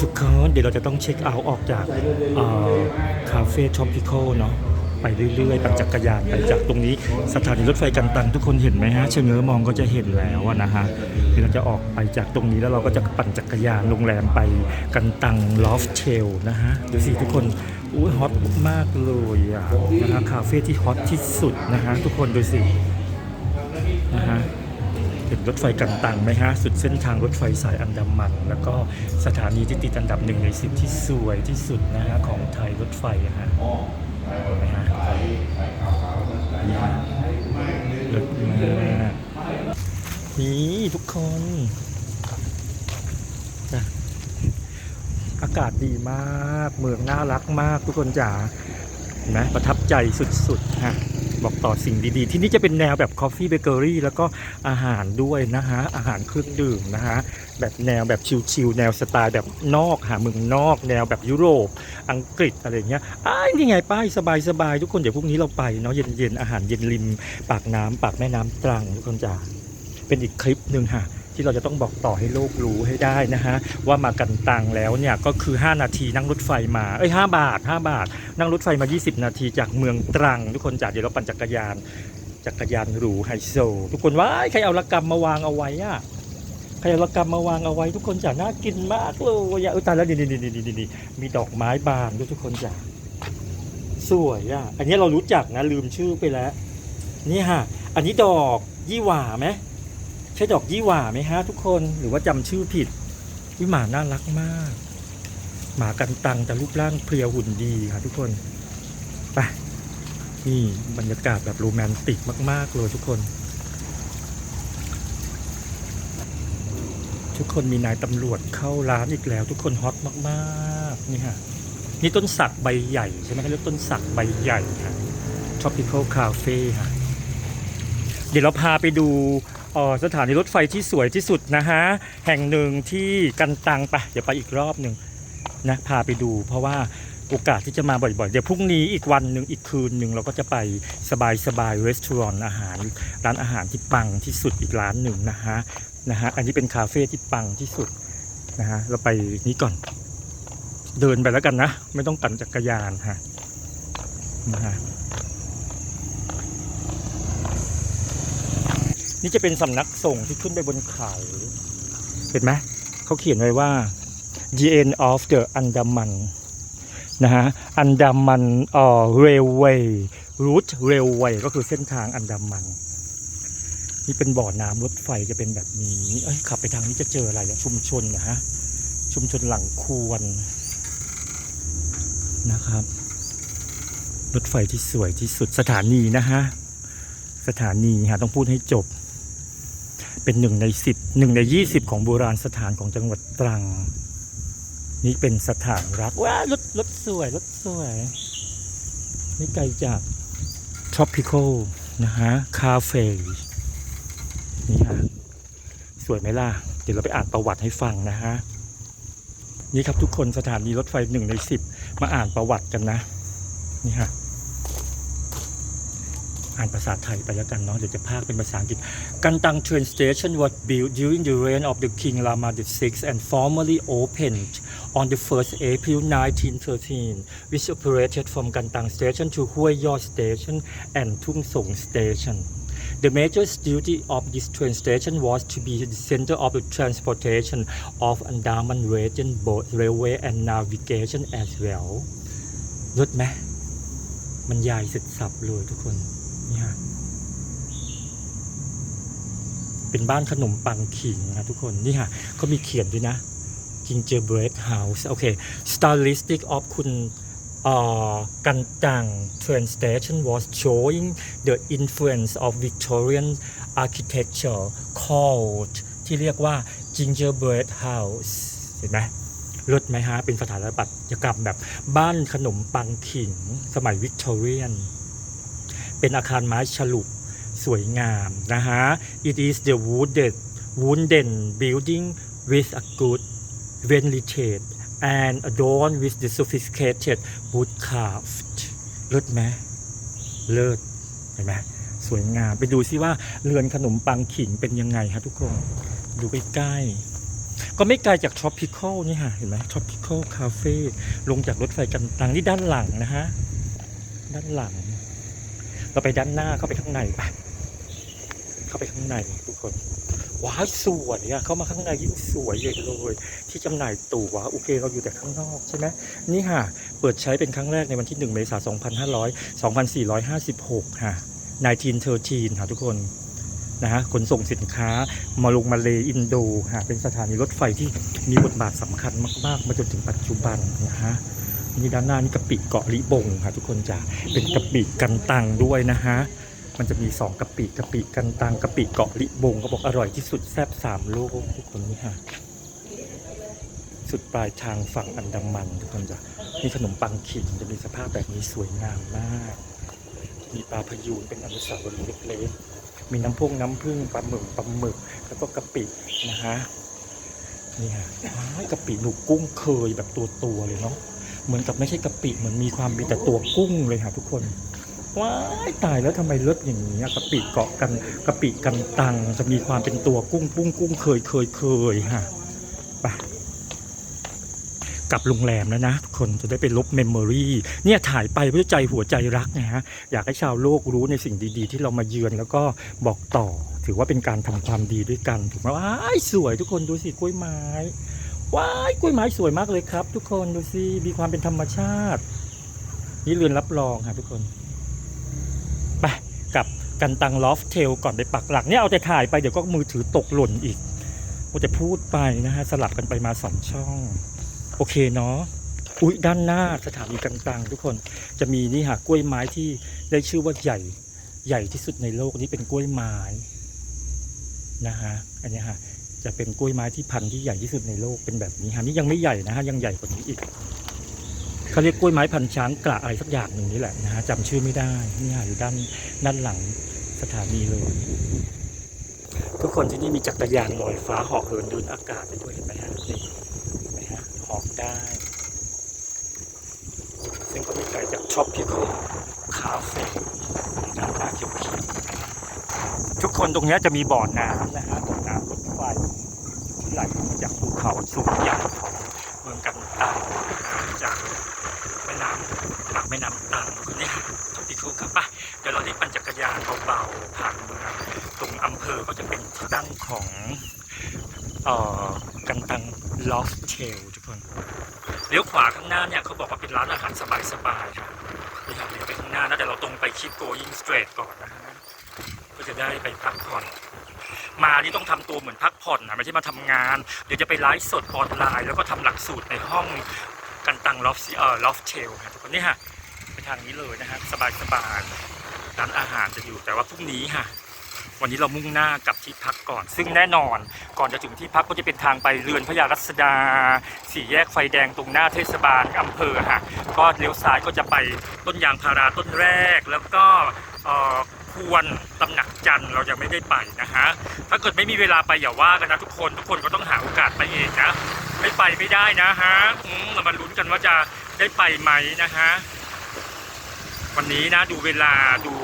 ทุกคนเดี๋ยวเราจะต้องเช็คเอาท์ออกจากคาเฟ่ทอปิคอลเนาะไปเรื่อยๆปั่นจักรยานไปจากตรงนี้สถานีรถไฟกันตังทุกคนเห็นไหมฮะเชิงเง้อมองก็จะเห็นแล้วนะฮะเดี๋ยวเราจะออกไปจากตรงนี้แล้วเราก็จะปั่นจักรยานโรงแรมไปกันตังลอฟเทลนะฮะดูสิทุกคนอุ้ยฮอตมากเลยอะนะฮะคาเฟ่ที่ฮอตที่สุดนะฮะทุกคนดูสินะฮะ เห็นรถไฟกันตังไหมฮะ สุดเส้นทางรถไฟสายอันดามัน แล้วก็สถานีที่ติดอันดับหนึ่งในสิบที่สวยที่สุดนะฮะของไทยรถไฟฮะเห็นไหมฮะนี่ฮะเลิศมากนี่ทุกคนอากาศดีมาก เมืองน่ารักมากทุกคนจ๋าเห็นไหมประทับใจสุดๆฮะ บอกต่อสิ่งดีๆ ที่นี่จะเป็นแนวแบบคอฟฟี่เบเกอรี่แล้วก็อาหารด้วยนะฮะ อาหารเครื่องดื่มนะฮะ แบบแนวแบบชิลๆแนวสไตล์แบบนอกหาเมืองนอก แนวแบบยุโรป อังกฤษอะไรเงี้ยอ้ายนี่ไงป้ายสบายๆทุกคนเดี๋ยวพรุ่งนี้เราไปเนาะเย็นๆอาหารเย็นริม ปากน้ำปากแม่น้ำตรังทุกคนจ้าเป็นอีกคลิปหนึ่งฮะ ที่เราจะต้องบอกต่อให้โลกรู้ให้ได้นะฮะว่ามากันตังแล้วเนี่ยก็คือ 5 นาทีนั่งรถไฟมาเอ้ย5บาท 5 บาท นั่งรถไฟมา 20 นาทีจากเมืองตรัง ทุกคนจากเดี๋ยวเราปั่นจักรยานจักรยานหรูไฮโซ ทุกคนว้ายใครเอาละกรรมมาวางเอาไว้อะใครเอาละกรรมมาวางเอาไว้ทุกคนจ๋าน่ากินมากเลยอะตายแล้วนี่นี่นี่นี่นี่มีดอกไม้บานด้วยทุกคนจ๋าสวยอะอันนี้เรารู้จักนะลืมชื่อไปแล้ว นี่ฮะ อันนี้ดอกยี่หว่าไหม ใช่ดอกยี่หว่าไหมฮะทุกคนหรือว่าจำชื่อผิดวิหมาน่ารักมาก หมากันตังแต่รูปร่างเพรียวหุ่นดีค่ะทุกคนไปนี่บรรยากาศแบบโรแมนติกมาก ๆ เลยทุกคน ทุกคนมีนายตำรวจเข้าร้านอีกแล้ว ทุกคนฮอตมากๆนี่ฮะนี่ต้นสักใบใหญ่ใช่ไหมเขาเรียกต้นสักใบใหญ่ค่ะ tropical cafe ค่ะเดี๋ยวเราพาไปดู สถานีรถไฟที่สวยที่สุดนะฮะ แห่งหนึ่งที่กันตังไปะเดี๋ยวไปอีกรอบหนึ่งนะพาไปดูเพราะว่าโอกาสที่จะมาบ่อยๆ เดี๋ยวพรุ่งนี้อีกวันหนึ่งอีกคืนหนึ่งเราก็จะไปสบายสบายรีสอร์ทอาหารร้านอาหารที่ปังที่สุดอีกร้านหนึ่งนะฮะนะฮะอันนี้เป็นคาเฟ่ที่ปังที่สุดนะฮะเราไปนี้ก่อน เดินไปแล้วกันนะ ไม่ต้องปั่นจักรยานฮะนะฮะ นี่จะเป็นสำนักส่งที่ขึ้นไปบนเขาเห็นไหมเขาเขียนไว้ว่า the end of the Andaman นะฮะอันดามันเอ่อ railway route railway ก็คือเส้นทางอันดามัน นี่เป็นบ่อน้ำรถไฟจะเป็นแบบนี้ เอ้ยขับไปทางนี้จะเจออะไรอะชุมชนนะฮะ ชุมชนหลังควรนะครับ รถไฟที่สวยที่สุดสถานีนะฮะ สถานีฮะต้องพูดให้จบ เป็นหนึ่งในสิบหนึ่งในยี่สิบของโบราณสถานของจังหวัดตรัง นี่เป็นสถานรักว้ารถรถสวยรถสวยไม่ไกลจาก tropical นะฮะคาเฟ่นี่ฮะสวยไหมล่ะ เดี๋ยวเราไปอ่านประวัติให้ฟังนะฮะ นี่ครับทุกคนสถานีรถไฟหนึ่งในสิบมาอ่านประวัติกันนะ นี่ฮะ อ่านภาษาไทยไปแล้วกันเนาะเดี๋ยวจะพากเป็นภาษาอังกฤษ Kantang train station was built during the reign of the King Rama VI and formally opened on the 1st April 1913 which operated from Kantang station to Hue Yaw station and Tung Song station The major duty of this train station was to be the center of the transportation of Andaman region both railway and navigation as well รถไหมบรรยายเสร็จสับเลยทุกคน นี่ฮะเป็นบ้านขนมปังขิงนะทุกคน นี่ฮะเขามีเขียนด้วยนะ gingerbread house โอเค stylistic of คุณกันตัง train station was showing the influence of Victorian architecture called ที่เรียกว่า gingerbread house เห็นไหมรถไหมฮะ เป็นสถาปัตยกรรมแบบบ้านขนมปังขิง สมัยวิกตอเรียน เป็นอาคารไม้ฉลุสวยงามนะฮะ It is the wooded wooden building with a good ventilated and adorned with the sophisticated woodcraft เลิศไหมเลิศเห็นไหมสวยงาม ไปดูซิว่าเรือนขนมปังขิงเป็นยังไงฮะทุกคน ดูใกล้ก็ไม่ไกลจาก Tropical นี่ฮะเห็นไหม Tropical Cafe ลงจากรถไฟกันตังนี่ด้านหลังนะฮะ ด้านหลัง เราไปด้านหน้าเข้าไปข้างในไปเข้าไปข้างในทุกคนว้าวสวยอะเข้ามาข้างในยิ่งสวยใหญ่เลยที่จำหน่ายตั๋วโอเคเราอยู่แต่ข้างนอกใช่ไหมนี่ค่ะ เปิดใช้เป็นครั้งแรกในวันที่ 1 เมษายน2500 2456 ค่ะ1913ค่ะทุกคนนะฮะขนส่งสินค้ามาลงมาเลอินโดค่ะเป็นสถานีรถไฟที่มีบทบาทสำคัญมาก ๆ มาจนถึงปัจจุบันนะฮะ นี่ด้านหน้านี่กะปิเกาะลิบงค่ะทุกคนจ้ะเป็นกะปิกันตังด้วยนะฮะมันจะมีสองกะปิกะปิกันตังกะปิเกาะลิบงเขาบอกอร่อยที่สุดแซ่บสามโลกทุกคนนี่ค่ะสุดปลายทางฝั่งอันดามันทุกคนจะมีขนมปังขิงจะมีสภาพแบบนี้สวยงามมาก มีปลาพยูนเป็นอนุสาวรีย์เล็กๆ มีน้ำพุงน้ำผึ้งปลาหมึกปลาหมึก แล้วก็กะปินะฮะนี่ฮะว้ายกะปิหนูกุ้งเคยแบบตัวตัวๆเลยเนาะ เหมือนกับไม่ใช่กะปิเหมือนมีความมีแต่ตัวกุ้งเลยค่ะทุกคนว้ายตายแล้วทำไมเลิศอย่างนี้กะปิเกาะกันกะปิกันตังจะมีความเป็นตัวกุ้งปุ้งกุ้งเคยเคยเคยฮะไปกลับโรงแรมแล้วนะทุกคนจะได้ไปลบเมมโมรีเนี่ยถ่ายไปเพื่อใจหัวใจรักนะฮะอยากให้ชาวโลกรู้ในสิ่งดีๆ ที่เรามาเยือนแล้วก็บอกต่อ ถือว่าเป็นการทำความดีด้วยกัน ถูกไหมว้ายสวยทุกคนดูสิกล้วยไม้ ว้ายกล้วยไม้สวยมากเลยครับ ทุกคนดูสิมีความเป็นธรรมชาติ นี่เรือนรับรองค่ะทุกคนไปกับกันตังลอฟเทลก่อนไปปักหลักเนี่ยเอาแต่ถ่ายไปเดี๋ยวก็มือถือตกหล่นอีกกูจะพูดไปนะฮะสลับกันไปมาสองช่อง โอเคเนาะอุ้ยด้านหน้าสถานีกันตังทุกคนจะมีนี่ฮะกล้วยไม้ที่ได้ชื่อว่าใหญ่ใหญ่ที่สุดในโลกนี้เป็นกล้วยไม้นะฮะอันนี้ฮะ จะเป็นกล้วยไม้ที่พันธุ์ที่ใหญ่ที่สุดในโลกเป็นแบบนี้ฮะนี่ยังไม่ใหญ่นะฮะยังใหญ่กว่านี้อีกเขาเรียกกล้วยไม้พันช้างกระอะไรสักอย่างหนึ่งนี่แหละนะฮะจำชื่อไม่ได้นี่ฮะอยู่ด้านด้านหลังสถานีเลย ทุกคนที่นี่มีจักรยานลอยฟ้าหาะเหินดูนอากาศไปด้วยเห็นไหมฮะนี่เห็นไหมฮะหาะได้ ซึ่งก็ไม่ไกลจากช็อปพิโคคาเฟ่ด้านหน้าเขียวๆทุกคนตรงนี้จะมีบ่อน้ำนะฮะบ่อน้ำรถไฟที่ ไหลลงมาจากภูเขาสูงใหญ่ของเมืองกันตังจากแม่น้ำปากแม่น้ำตังคนนี้ท็อปพิโคครับป่ะเดี๋ยวเราได้ปั่นจักรยานเบาๆผ่านเมืองตรงอำเภอก็จะเป็นที่ตั้งของเอ่อกันตังลอฟเทลทุกคนเลี้ยวขวาข้างหน้าเนี่ยเขาบอกว่าเป็นร้านอาหารสบายๆครับนี่ครับเลี้ยวไปข้างหน้านะแต่เราตรงไปคิด going straight ก่อนนะฮะก็จะได้ไปพักผ่อน มานี่ต้องทำตัวเหมือนพักผ่อนนะไม่ใช่มาทำงาน เดี๋ยวจะไปไลฟ์สดออนไลน์ แล้วก็ทำหลักสูตรในห้องกันตังลอฟเอ่อลอฟเทลครับทุกคนนี่ฮะไปทางนี้เลยนะฮะสบายๆร้านอาหารจะอยู่แต่ว่าพรุ่งนี้ฮะวันนี้เรามุ่งหน้ากลับที่พักก่อน ซึ่งแน่นอนก่อนจะถึงที่พักก็จะเป็นทางไปเรือนพระยารัศดา สี่แยกไฟแดงตรงหน้าเทศบาลอำเภอฮะก็เลี้ยวซ้ายก็จะไปต้นยางพาราต้นแรกแล้วก็อ่อ ควรตำหนักจันทร์เรายังไม่ได้ไปนะฮะถ้าเกิดไม่มีเวลาไปอย่าว่ากันนะทุกคนทุกคนก็ต้องหาโอกาสไปเองนะไม่ไปไม่ได้นะฮะอืมเรามาลุ้นกันว่าจะได้ไปไหมนะฮะวันนี้นะดูเวลาดู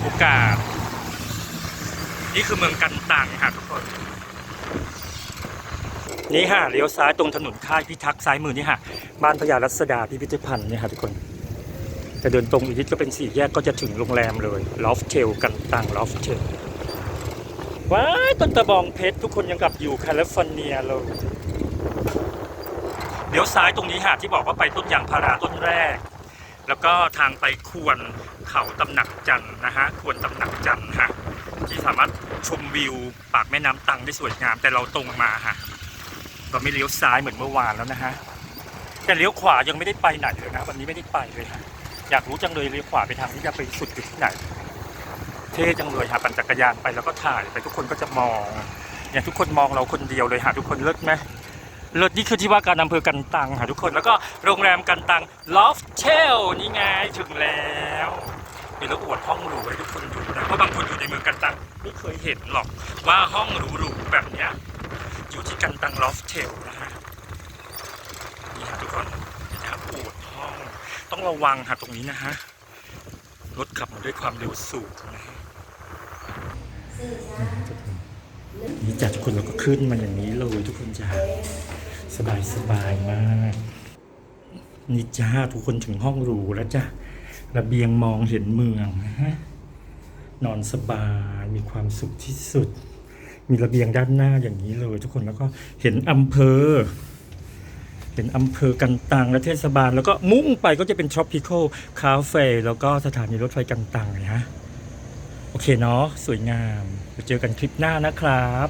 โอกาส นี่คือเมืองกันตังค่ะทุกคนนี่ฮะเลี้ยวซ้ายตรงถนนค่ายพิทักษ์ซ้ายมือนี่ฮะบ้านพญารัศดาพิพิธภัณฑ์นี่ยฮะทุกคน จะเดินตรงอีกนิดก็เป็นสี่แยกก็จะถึงโรงแรมเลยลอฟเทลกันตังลอฟเทลว้าต้นตะบองเพชรทุกคนยังกลับอยู่แคลิฟอร์เนียเลยเลี้ยวซ้ายตรงนี้ฮะที่บอกว่าไปต้นยางพาราต้นแรก แล้วก็ทางไปควรเขาตำหนักจันนะฮะควรตำหนักจันฮะที่สามารถชมวิวปากแม่น้ำตังได้สวยงามแต่เราตรงมาฮะเราไม่เลี้ยวซ้ายเหมือนเมื่อวานแล้วนะฮะแต่เลี้ยวขวายังไม่ได้ไปไหนเลยนะ วันนี้ไม่ได้ไปเลยฮะ อยากรู้จังเลยเลี้ยวขวาไปทางที่จะไปสุดอยู่ที่ไหน เท่จังเลยฮะปั่นจักรยานไปแล้วก็ถ่ายไปทุกคนก็จะมองเนี่ยทุกคนมองเราคนเดียวเลยฮะทุกคนเลิศไหมเลิศนี่คือที่ว่าการอำเภอกันตังค่ะทุกคนแล้วก็โรงแรมกันตังลอฟเทลนี่ไงถึงแล้วเดี๋ยวเราอวดห้องหรูให้ทุกคนดูนะเพราะบางคนอยู่ในเมืองกันตังไม่เคยเห็นหรอกว่าห้องหรูๆแบบเนี้ยอยู่ที่กันตังลอฟเทลนะฮะนี่ฮะทุกคนนี่ฮะปวดห้อง ต้อง ระวังฮะตรงนี้นะฮะ รถขับมาด้วยความเร็วสูงนะฮะนี่จัดทุกคนเราก็ขึ้นมาอย่างนี้เลยทุกคนจ้าสบายสบายมาก นี่จ้าทุกคนถึงห้องหรูแล้วจ้าระเบียงมองเห็นเมืองนะฮะ นอนสบายมีความสุขที่สุด มีระเบียงด้านหน้าอย่างนี้เลย ทุกคนแล้วก็เห็นอำเภอ เป็นอำเภอกันตังและเทศบาล แล้วก็มุ่งไปก็จะเป็น tropical cafe แล้วก็สถานีรถไฟกันตังนะฮะโอเคเนาะสวยงามเจอกันคลิปหน้านะครับ